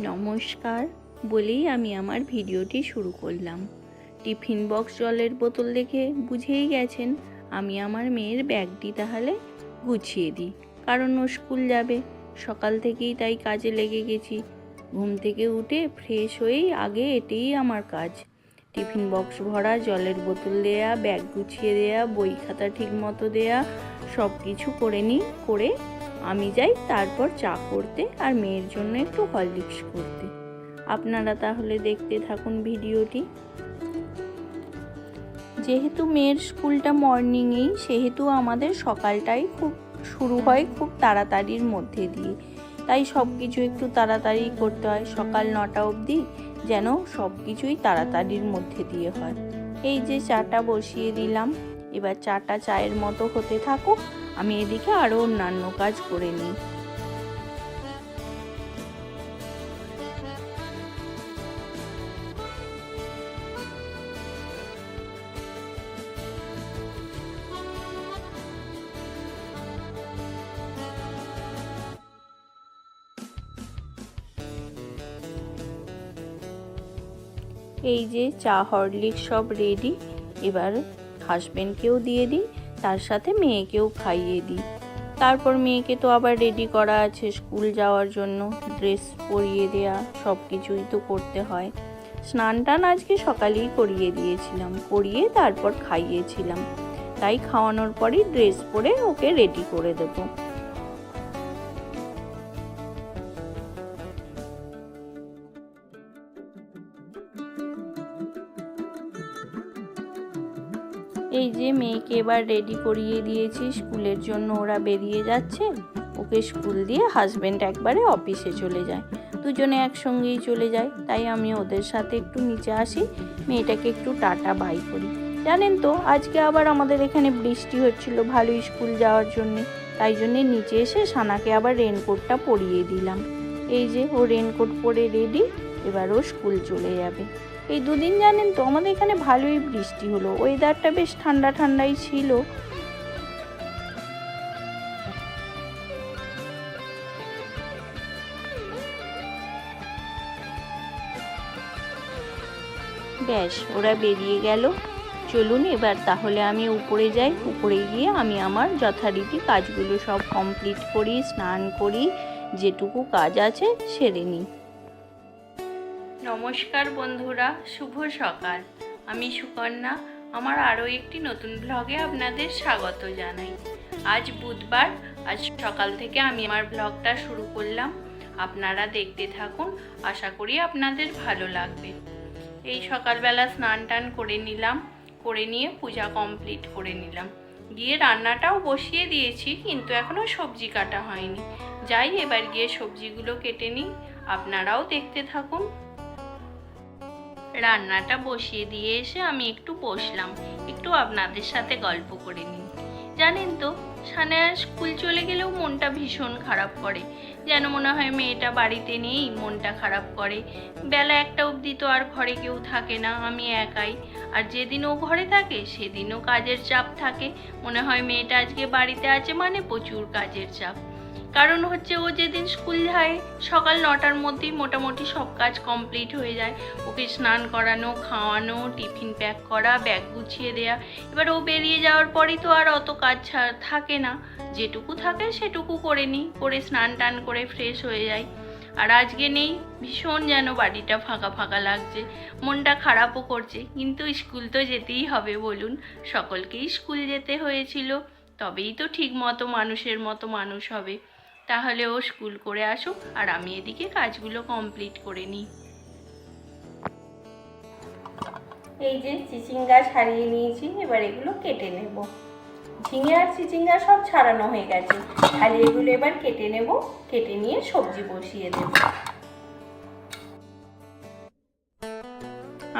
নমস্কার বলেই আমি আমার ভিডিওটি শুরু করলাম। টিফিন বক্স জলের বোতল দেখে বুঝেই গেছেন, আমি আমার মেয়ের ব্যাগটি তাহলে গুছিয়ে দিই, কারণ ও স্কুল যাবে। সকাল থেকেই তাই কাজে লেগে গেছি। ঘুম থেকে উঠে ফ্রেশ হয়েই আগে এটাই আমার কাজ। টিফিন বক্স ভরা, জলের বোতল দেয়া, ব্যাগ গুছিয়ে দেয়া, বই খাতা ঠিক মতো দেয়া সব কিছু করে নিই, করে আমি যাই তারপর চা করতে আর মেয়ের জন্য একটু হরলিক্স করতে। আপনারা তাহলে দেখতে থাকুন ভিডিওটি। যেহেতু মেয়ের স্কুলটা মর্নিংয়েই, সেহেতু আমাদের সকালটাই খুব শুরু হয় খুব তাড়াতাড়ির মধ্যে দিয়ে। তাই সব কিছু একটু তাড়াতাড়ি করতে হয়, সকাল নটা অবধি যেন সব কিছুই তাড়াতাড়ির মধ্যে দিয়ে হয়। এই যে চাটা বসিয়ে দিলাম, এবার চাটা চায়ের মতো হতে থাকুক। আমি এদিকে আরও অন্যান্য কাজ করে নিই। এই যে চা হরলিক্স সব রেডি এবার হাজবেন্ডকেও দিয়ে দিই। তার সাথে মেয়েকেও খাইয়ে দিই। তারপর মেয়েকে তো আবার রেডি করা আছে স্কুল যাওয়ার জন্য। ড্রেস পরিয়ে দেয়া সব কিছুই তো করতে হয়। স্নান টান আজকে সকালেই করিয়ে দিয়েছিলাম। করিয়ে তারপর খাইয়েছিলাম। তাই খাওয়ানোর পরই ড্রেস পরে ওকে রেডি করে দেবো। মেয়েকে এবার রেডি করিয়ে দিয়েছি। স্কুলের জন্য ওরা বেরিয়ে যাচ্ছে। ওকে স্কুল দিয়ে হাজব্যান্ড একবারে অফিসে চলে যায়। দুজনে একসঙ্গেই চলে যায়। তাই আমি ওদের সাথে একটু নিচে আসি। মেয়েটাকে একটু টাটা বাই করি। জানেন তো, আজকে আবার আমাদের এখানে বৃষ্টি হচ্ছিল ভালোই স্কুল যাওয়ার জন্যে। তাই জন্যে নিচে এসে সানাকে আবার রেনকোটটা পরিয়ে দিলাম। এই যে, ও রেনকোট পরে রেডি এবার ও স্কুল চলে যাবে। এই দুদিন জানেন তো, আমাদের এখানে ভালোই বৃষ্টি হলো ওয়েদারটা বেশ ঠান্ডা ঠান্ডাই ছিল। ব্যাস, ওরা বেরিয়ে গেল। চলুন এবার তাহলে আমি উপরে যাই, উপরে গিয়ে আমি আমার যথারীতি কাজগুলো সব কমপ্লিট করি, স্নান করি, যেটুকু কাজ আছে সেরে নিই। নমস্কার বন্ধুরা, শুভ সকাল। আমি সুকন্যা, আমার আরও একটি নতুন ব্লগে আপনাদের স্বাগত জানাই। আজ বুধবার, আজ সকাল থেকে আমি আমার ব্লগটা শুরু করলাম। আপনারা দেখতে থাকুন, আশা করি আপনাদের ভালো লাগবে। এই সকালবেলা স্নান টান করে নিলাম, করে নিয়ে পূজা কমপ্লিট করে নিলাম। গিয়ে রান্নাটাও বসিয়ে দিয়েছি, কিন্তু এখনও সবজি কাটা হয়নি। যাই, এবার গিয়ে সবজিগুলো কেটে নিই। আপনারাও দেখতে থাকুন। রান্নাটা বসিয়ে দিয়ে এসে আমি একটু বসলাম। একটু আপনাদের সাথে গল্প করে নিই। জানেন তো সানায়া স্কুল চলে গেলেও মনটা ভীষণ খারাপ করে। যেন মনে হয় মেয়েটা বাড়িতে নেই, মনটা খারাপ করে। বেলা একটা অবধি তো আর ঘরে কেউ থাকে না, আমি একাই। আর যেদিন ও ঘরে থাকে, সেদিনও কাজের চাপ থাকে। মনে হয় মেয়েটা আজকে বাড়িতে আছে মানে প্রচুর কাজের চাপ। কারণ হচ্ছে ও যেদিন স্কুল যায়, সকাল নটার মধ্যেই মোটামুটি সব কাজ কমপ্লিট হয়ে যায়। ওকে স্নান করানো, খাওয়ানো, টিফিন প্যাক করা ব্যাগ গুছিয়ে দেয়া। এবার ও বেরিয়ে যাওয়ার পরেই তো আর অত কাজ থাকে না। যেটুকু থাকে সেটুকু করে নিই, করে স্নান টান করে ফ্রেশ হয়ে যাই। আর আজকে নেই, ভীষণ যেন বাড়িটা ফাঁকা ফাঁকা লাগছে। মনটা খারাপও করছে, কিন্তু স্কুল তো যেতেই হবে বলুন। সকলকেই স্কুল যেতে হয়েছিল, তবেই তো ঠিক মতো মানুষের মতো মানুষ হবে। তাহলে ও স্কুল করে আসুক আর আমি এদিকে কাজগুলো কমপ্লিট করে নিই। এই যে চিচিঙ্গা ছাড়িয়ে নিয়েছি এবার এগুলো কেটে নেব। ঝিঙে আর চিচিঙ্গা সব ছাড়ানো হয়ে গেছে। খালি এগুলো এবার কেটে নেব কেটে নিয়ে সবজি বসিয়ে দেব।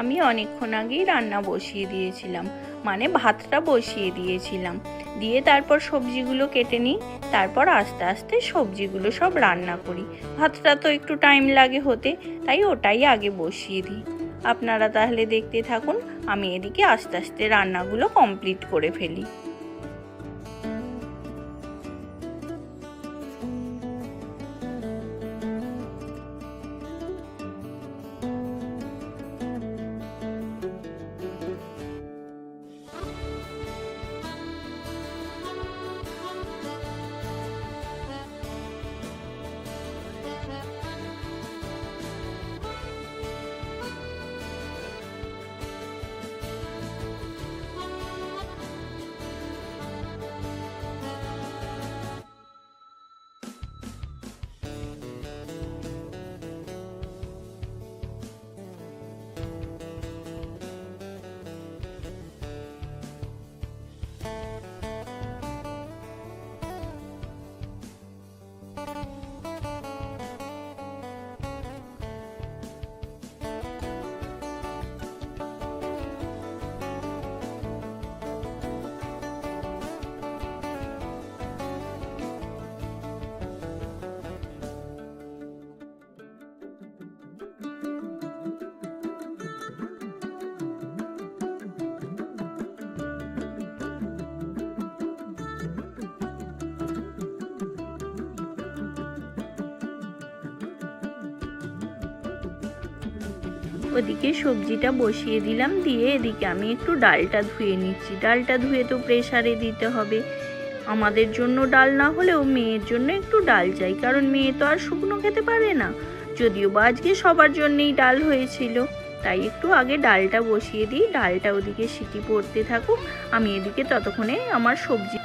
আমি অনেকক্ষণ আগেই রান্না বসিয়ে দিয়েছিলাম মানে ভাতটা বসিয়ে দিয়েছিলাম। দিয়ে তারপর সবজিগুলো কেটে নিই, তারপর আস্তে আস্তে সবজিগুলো সব রান্না করি। ভাতটা তো একটু টাইম লাগে হতে, তাই ওটাই আগে বসিয়ে দিই। আপনারা তাহলে দেখতে থাকুন, আমি এদিকে আস্তে আস্তে রান্নাগুলো কমপ্লিট করে ফেলি। ওদিকে সবজিটা বসিয়ে দিলাম, দিয়ে এদিকে আমি একটু ডালটা ধুয়ে নিচ্ছি। ডালটা ধুয়ে তো প্রেসারে দিতে হবে। আমাদের জন্য ডাল না হলেও মেয়ের জন্য একটু ডাল চাই, কারণ মেয়ে তো আর শুকনো খেতে পারে না। যদিও বা আজকে সবার জন্যেই ডাল হয়েছিল, তাই একটু আগে ডালটা বসিয়ে দিই। ডালটা ওদিকে সিটি পড়তে থাকুক, আমি এদিকে ততক্ষণে আমার সবজি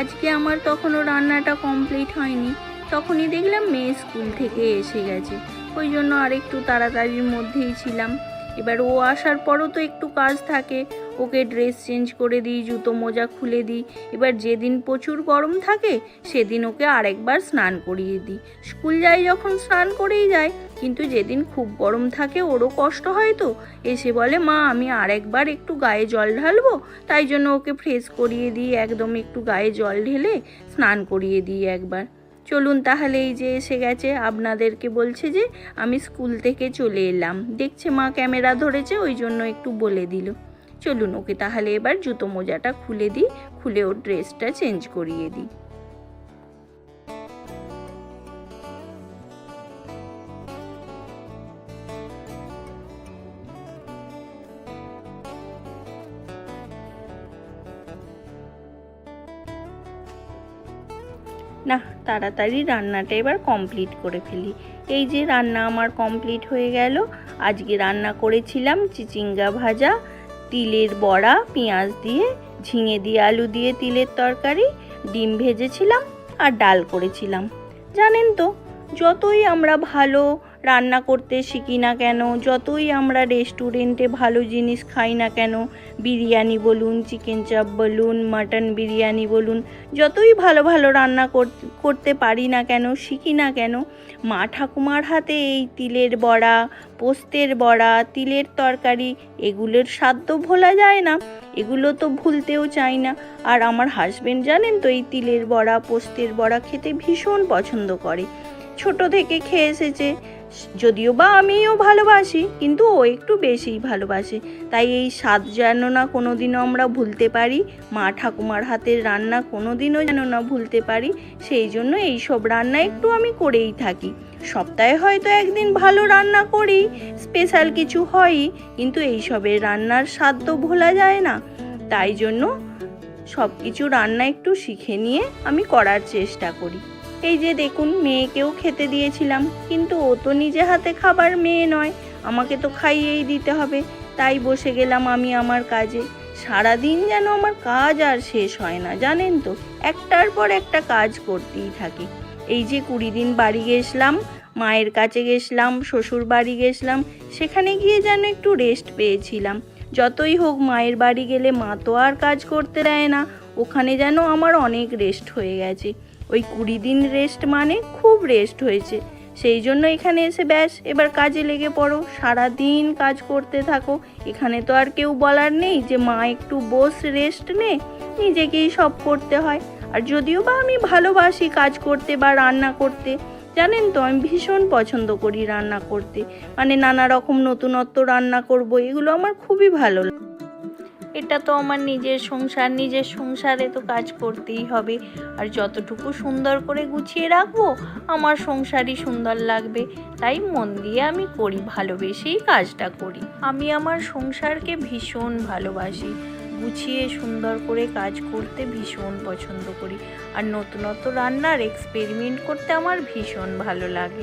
আজকে আমার তখনও রান্নাটা কমপ্লিট হয়নি। তখনই দেখলাম মেয়ে স্কুল থেকে এসে গেছে। ওই জন্য আরেকটু তাড়াতাড়ির মধ্যেই ছিলাম। এবার ও আসার পরও তো একটু কাজ থাকে। ওকে ড্রেস চেঞ্জ করে দিই, জুতো মোজা খুলে দিই। এবার যেদিন প্রচুর গরম থাকে, সেদিন ওকে আরেকবার স্নান করিয়ে দিই। স্কুল যায় যখন স্নান করেই যায়, কিন্তু যেদিন খুব গরম থাকে ওরও কষ্ট হয় তো। এসে বলে, মা, আমি আরেকবার একটু গায়ে জল ঢালবো? তাই জন্য ওকে ফ্রেশ করিয়ে দিই, একদম একটু গায়ে জল ঢেলে স্নান করিয়ে দিই একবার। চলুন তাহলে, এই যে এসে গেছে, আপনাদেরকে বলছে যে, আমি স্কুল থেকে চলে এলাম। দেখছে মা ক্যামেরা ধরেছে, ওই জন্য একটু বলে দিল। চলুন ওকে তাহলে এবার জুতো মোজাটা খুলে দিই, খুলে ওর ড্রেসটা চেঞ্জ করিয়ে দিই। না, তাড়াতাড়ি রান্নাটা এবার কমপ্লিট করে ফেলি। এই যে রান্না আমার কমপ্লিট হয়ে গেল, আজকে রান্না করেছিলাম চিচিঙ্গা ভাজা তিলের বড়া, পেঁয়াজ দিয়ে, ঝিঙে দিয়ে, আলু দিয়ে তিলের তরকারি, ডিম ভেজেছিলাম আর ডাল করেছিলাম। জানেন তো, যতই আমরা ভালো রান্না করতে শিখি না কেন? যতই আমরা রেস্টুরেন্টে ভালো জিনিস খাই না কেন? বিরিয়ানি বলুন চিকেন চাপ বলুন মাটন বিরিয়ানি বলুন, যতই ভালো ভালো রান্না কর- করতে পারি না কেন, শিখি না কেন, মা ঠাকুমার হাতে এই তিলের বড়া, পোস্তের বড়া, তিলের তরকারি, এগুলোর স্বাদ তো ভোলা যায় না। এগুলো তো ভুলতেও চাই না। আর আমার হাজবেন্ড জানেন তো, এই তিলের বড়া, পোস্তের বড়া খেতে ভীষণ পছন্দ করে। ছোট থেকে খেয়ে এসেছে। যদিও বা আমিও ভালোবাসি, কিন্তু ও একটু বেশিই ভালোবাসে। তাই এই স্বাদ যেন না কোনোদিনও আমরা ভুলতে পারি, মা ঠাকুমার হাতের রান্না কোনোদিনও যেন না ভুলতে পারি, সেই জন্য এই সব রান্না একটু আমি করেই থাকি। সপ্তাহে হয়তো একদিন ভালো রান্না করি, স্পেশাল কিছু হয়ই, কিন্তু এইসবের রান্নার স্বাদ তো ভোলা যায় না। তাই জন্য সব কিছু রান্না একটু শিখে নিয়ে আমি করার চেষ্টা করি। এই যে দেখুন, মেয়েকেও খেতে দিয়েছিলাম, কিন্তু ও তো নিজে হাতে খাবার মেয়ে নয়, আমাকে তো খাইয়েই দিতে হবে। তাই বসে গেলাম আমি আমার কাজে। সারাদিন যেন আমার কাজ আর শেষ হয় না, জানেন তো? একটার পর একটা কাজ করতেই থাকি। এই যে কুড়ি দিন বাড়ি গেছিলাম মায়ের কাছে গেছিলাম শ্বশুর বাড়ি গেছিলাম সেখানে গিয়ে যেন একটু রেস্ট পেয়েছিলাম। যতই হোক, মায়ের বাড়ি গেলে মা তো আর কাজ করতে দেয় না, ওখানে যেন আমার অনেক রেস্ট হয়ে গেছে। ওই কুড়ি দিন রেস্ট মানে খুব রেস্ট হয়েছে। সেই জন্য এখানে এসে ব্যাস, এবার কাজে লেগে পড়ো। সারা দিন কাজ করতে থাকো। এখানে তো আর কেউ বলার নেই যে, মা, একটু বস রেস্ট নে। নিজেকেই সব করতে হয়। আর যদিও বা আমি ভালোবাসি কাজ করতে বা রান্না করতে। জানেন তো, আমি ভীষণ পছন্দ করি রান্না করতে। মানে নানা রকম নতুনত্ব রান্না করব, এগুলো আমার খুবই ভালো লাগে। এটা তো আমার নিজের সংসার, নিজের সংসারে তো কাজ করতেই হবে। আর যতটুকু সুন্দর করে গুছিয়ে রাখব, আমার সংসারই সুন্দর লাগবে। তাই মন দিয়ে আমি করি, ভালোবেসেই কাজটা করি। আমি আমার সংসারকে ভীষণ ভালোবাসি। গুছিয়ে সুন্দর করে কাজ করতে ভীষণ পছন্দ করি। আর নতুনত্ব রান্নার এক্সপেরিমেন্ট করতে আমার ভীষণ ভালো লাগে।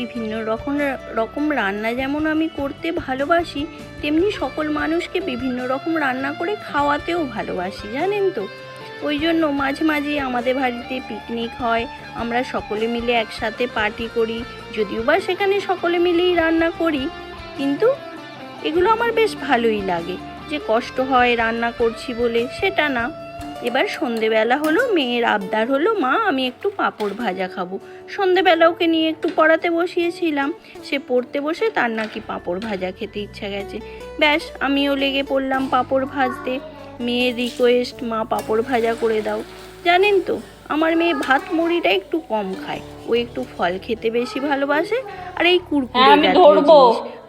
বিভিন্ন রকম রকম রান্না যেমন আমি করতে ভালোবাসি, তেমনি সকল মানুষকে বিভিন্ন রকম রান্না করে খাওয়াতেও ভালোবাসি, জানেন তো? ওই জন্য মাঝে মাঝে আমাদের বাড়িতে পিকনিক হয়, আমরা সকলে মিলে একসাথে পার্টি করি, যদিও বা সেখানে সকলে মিলেই রান্না করি, কিন্তু এগুলো আমার বেশ ভালোই লাগে। যে কষ্ট হয় রান্না করছি বলে, সেটা না। এবার সন্ধেবেলা হলো মেয়ের আবদার হলো মা আমি একটু পাঁপড় ভাজা খাব। সন্ধেবেলা ওকে নিয়ে একটু পড়াতে বসিয়েছিলাম। সে পড়তে বসে তার নাকি পাঁপড় ভাজা খেতে ইচ্ছা গেছে। ব্যাস আমিও লেগে পড়লাম পাঁপড় ভাজতে। মেয়ের রিকোয়েস্ট মা পাঁপড় ভাজা করে দাও। জানেন তো আমার মেয়ে ভাত মুড়িটা একটু কম খায়। ও একটু ফল খেতে বেশি ভালোবাসে আর এই কুরকুরে হ্যাঁ, আমি ধরবো।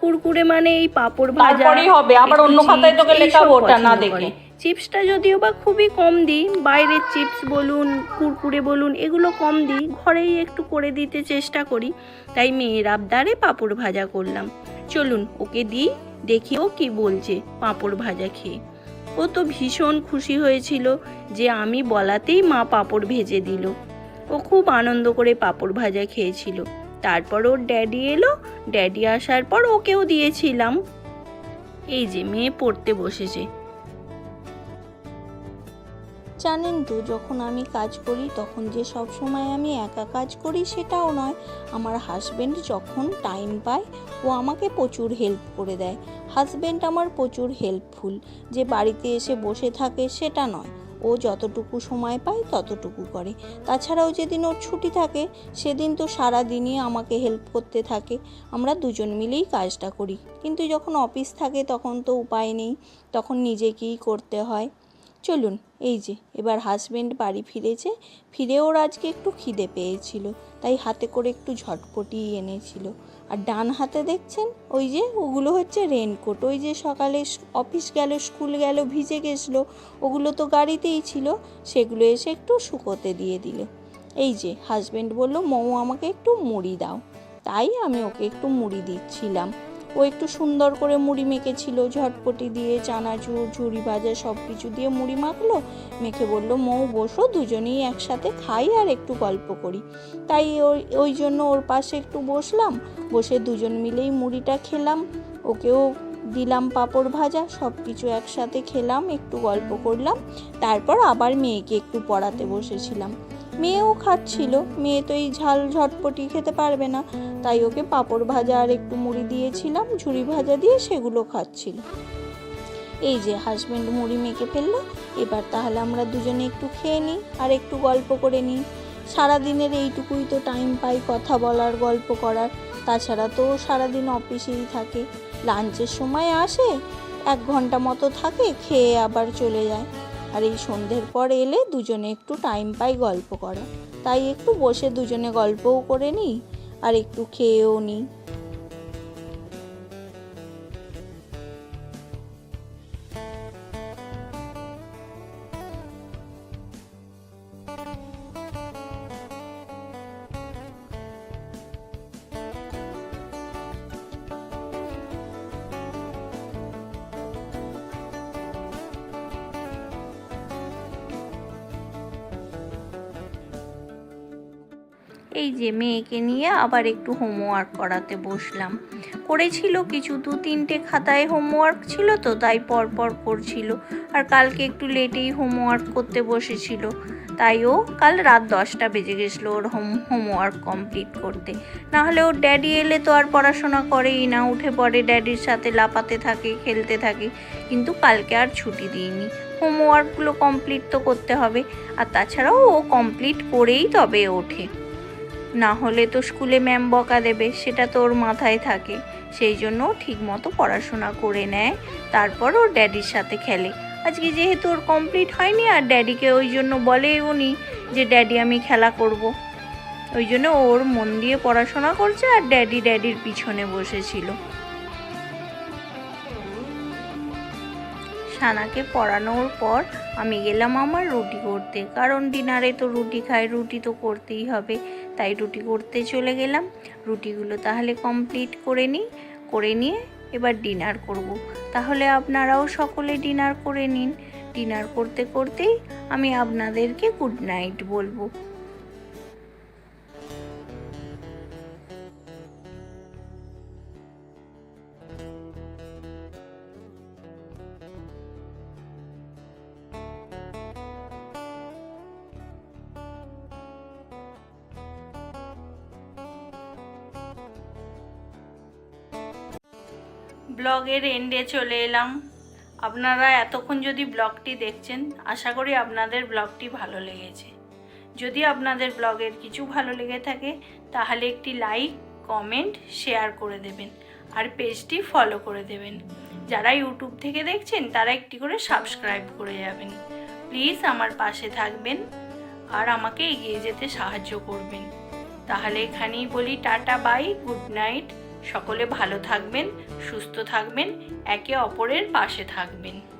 কুরকুরে মানে এই পাঁপড় ভাজা হবে, আবার অন্য খাতায় তোকে লেখাবো ওটা না দেখে। চিপসটা যদিও বা খুবই কম দিই, বাইরের চিপস বলুন, কুরকুরে বলুন, এগুলো কম দিই, ঘরেই একটু করে দিতে চেষ্টা করি, তাই মেয়ের আবদারে পাঁপড় ভাজা করলাম। চলুন ওকে দিই, দেখি ও কি বলছে পাঁপড় ভাজা খেয়ে। ও তো ভীষণ খুশি হয়েছিল যে আমি বলাতেই মা পাঁপড় ভেজে দিল। ও খুব আনন্দ করে পাঁপড় ভাজা খেয়েছিল। তারপর ওর ড্যাডি এলো, ড্যাডি আসার পর ওকেও দিয়েছিলাম। এই যে মেয়ে পড়তে বসেছে। জানেন তো, যখন আমি কাজ করি তখন যে সব সময় আমি একা কাজ করি সেটাও নয়। আমার হাজব্যান্ড যখন টাইম পায়, ও আমাকে প্রচুর হেল্প করে দেয়। হাজবেন্ড আমার প্রচুর হেল্পফুল যে বাড়িতে এসে বসে থাকে সেটা নয়। ও যতটুকু সময় পায় ততটুকু করে। তাছাড়াও যেদিন ওর ছুটি থাকে, সেদিন তো সারা দিনই আমাকে হেল্প করতে থাকে। আমরা দুজন মিলেই কাজটা করি। কিন্তু যখন অফিস থাকে তখন তো উপায় নেই। তখন নিজেকেই করতে হয়। চলুন, এই যে, এবার হাজবেন্ড বাড়ি ফিরেছে। ফিরে ওর আজকে একটু খিদে পেয়েছিল, তাই হাতে করে একটু ঝটপটি এনেছিল। আর ডান হাতে দেখছেন, ওই যে, ওগুলো হচ্ছে রেনকোট ওই যে, সকালে অফিস গেল স্কুল গেল, ভিজে গেছিল, ওগুলো তো গাড়িতেই ছিল, সেগুলো এসে একটু শুকোতে দিয়ে দিল। এই যে হাজবেন্ড বলল মৌ আমাকে একটু মুড়ি দাও। তাই আমি ওকে একটু মুড়ি দিচ্ছিলাম। ও একটু সুন্দর করে মুড়ি মেখেছিল, ঝটপটি দিয়ে চানাচুর, ঝুড়ি ভাজা সব কিছু দিয়ে মুড়ি মাখলো। মেখে বলল, মৌ, বসো, দুজনেই একসাথে খাই আর একটু গল্প করি। তাই ওই ওই জন্য ওর পাশে একটু বসলাম, বসে দুজন মিলেই মুড়িটা খেলাম। ওকেও দিলাম পাঁপড় ভাজা সব কিছু একসাথে খেলাম, একটু গল্প করলাম। তারপর আবার মেয়েকে একটু পড়াতে বসেছিলাম। মেয়েও খাচ্ছিল। মেয়ে তো এই ঝাল ঝটপটি খেতে পারবে না। তাই ওকে পাঁপড় ভাজা আর একটু মুড়ি দিয়েছিলাম। ঝুড়ি ভাজা দিয়ে সেগুলো খাচ্ছিল। এই যে হাজব্যান্ড মুড়ি মেখে ফেলল। এবার তাহলে আমরা দুজনে একটু খেয়ে নিই আর একটু গল্প করে নিই। সারাদিনের এইটুকুই তো টাইম পাই কথা বলার, গল্প করার। তাছাড়া তো সারাদিন অফিসেই থাকে। লাঞ্চের সময় আসে, এক ঘণ্টা মতো থাকে, খেয়ে আবার চলে যায়। আর এই সন্ধ্যের পর এলে দুজনে একটু টাইম পাই গল্প করা তাই একটু বসে দুজনে গল্পও করে নিই আর একটু খেয়েও নিই। এই যে মেয়েকে নিয়ে আবার একটু হোমওয়ার্ক করাতে বসলাম। করেছিল কিছু, দু তিনটে খাতায় হোমওয়ার্ক ছিল তো, তাই পর পর করছিল। আর কালকে একটু লেটেই হোমওয়ার্ক করতে বসেছিল। তাই ও কাল রাত দশটা বেজে গেছিল ওর হোম হোমওয়ার্ক কমপ্লিট করতে। না হলে ওর ড্যাডি এলে তো আর পড়াশোনা করেই না, উঠে পড়ে ড্যাডির সাথে লাপাতে থাকে, খেলতে থাকে। কিন্তু কালকে আর ছুটি দিইনি। হোমওয়ার্কগুলো কমপ্লিট তো করতে হবে। আর তাছাড়াও ও কমপ্লিট করেই তবে ওঠে। না হলে তো স্কুলে ম্যাম বকা দেবে, সেটা তো ওর মাথায় থাকে। সেই জন্য ও ঠিকমতো পড়াশোনা করে নেয়, তারপর ওর ড্যাডির সাথে খেলে। আজকে যেহেতু ওর কমপ্লিট হয়নি আর ড্যাডিকে ওই জন্য বলে উনি যে, ড্যাডি, আমি খেলা করব। ওই জন্য ওর মন দিয়ে পড়াশোনা করছে আর ড্যাডি ড্যাডির পিছনে বসেছিল। সানাকে পড়ানোর পর আমি গেলাম আমার রুটি করতে। কারণ ডিনারে তো রুটি খাই রুটি তো করতেই হবে। তাই রুটি করতে চলে গেলাম। রুটিগুলো তাহলে কমপ্লিট করে নিই, করে নিয়ে এবার ডিনার করব। তাহলে আপনারাও সকলে ডিনার করে নিন। ডিনার করতে করতেই আমি আপনাদেরকে গুড নাইট বলব। ব্লগের এন্ডে চলে এলাম। আপনারা এতক্ষণ যদি ব্লগটি দেখছেন, আশা করি আপনাদের ব্লগটি ভালো লেগেছে। যদি আপনাদের ব্লগের কিছু ভালো লেগে থাকে, তাহলে একটি লাইক কমেন্ট শেয়ার করে দেবেন আর পেজটি ফলো করে দেবেন। যারা ইউটিউব থেকে দেখছেন, তারা একটি করে সাবস্ক্রাইব করে যাবেন। প্লিজ আমার পাশে থাকবেন আর আমাকে এগিয়ে যেতে সাহায্য করবেন। তাহলে এখানেই বলি টাটা বাই গুড নাইট সকলে ভালো থাকবেন সুস্থ থাকবেন একে অপরের পাশে থাকবেন।